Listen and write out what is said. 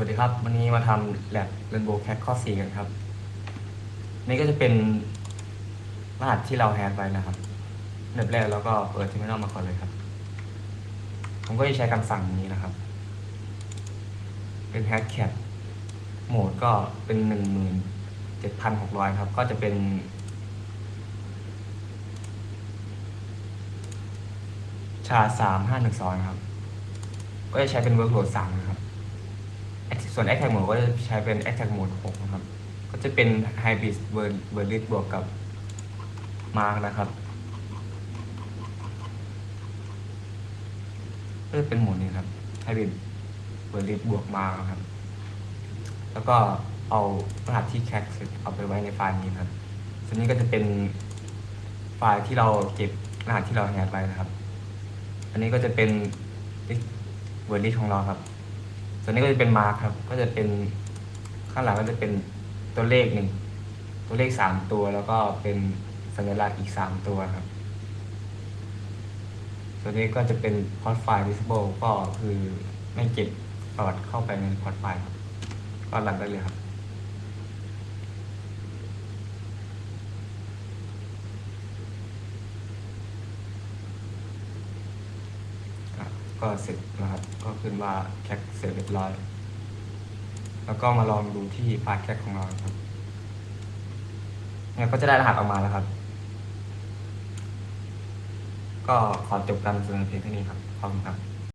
วัสดีครับ วันนี้มาทำแลบเรนโบว์แคทข้อ 4 กันครับ นี่ก็จะเป็นรหัสที่เราแฮกไว้นะครับอันดับแรกเราก็เปิดที่ไม่นอกมาก่อนเลยครับ ผมก็จะใช้คำสั่งนี้นะครับ เป็นแฮกแคทโหมดก็เป็นหนึ่งหมื่นเจ็ดพันหกร้อยครับ ก็จะเป็น ชาสามห้าหนึ่งสองครับ ก็จะใช้เป็นเวิร์กโหลดสามนะครับ ส่วน a t t a c k Mode ก็จะใช้เป็น a t t a c k Mode 6นะครับ ก็จะเป็น Hybrid v e r v e r l i t บวกกับ Mark นะครับก็จะเป็นหมดนี้ครับ Hybrid v e r l i t บวก Mark ครับ แล้วก็เอารหัสที่แคคเสร็จเอาไปไว้ในไฟล์นี้ครับ ส่วนนี้ก็จะเป็นไฟล์ที่เราเก็บรหัสที่เราแฮกไว้นะครับ อันนี้ก็จะเป็นเวอร์ลิของเราครับ ส่วนนี้ก็จะเป็นมาร์คครับ ก็จะเป็นข้างหลังก็จะเป็นตัวเลขหนึ่งตัวเลขสามตัวแล้วก็เป็นสัญลักษณ์อีกสามตัวครับส่วนนี้ก็จะเป็นพอร์ตไฟล์ visible ก็คือไม่เก็บประวัติเข้าไปในพอร์ตไฟล์ครับ ก็รันได้เลยครับ ครับ ก็เสร็จนะครับ ก็ขึ้นว่าแคคเสร็จเรียบร้อย แล้วก็มาลองดูที่ไฟล์แคคของเราครับเนี่ยก็จะได้รหัสออกมาแล้วครับ ก็ขอจบการเสนอเพียงเท่านี้ครับ ขอบคุณครับ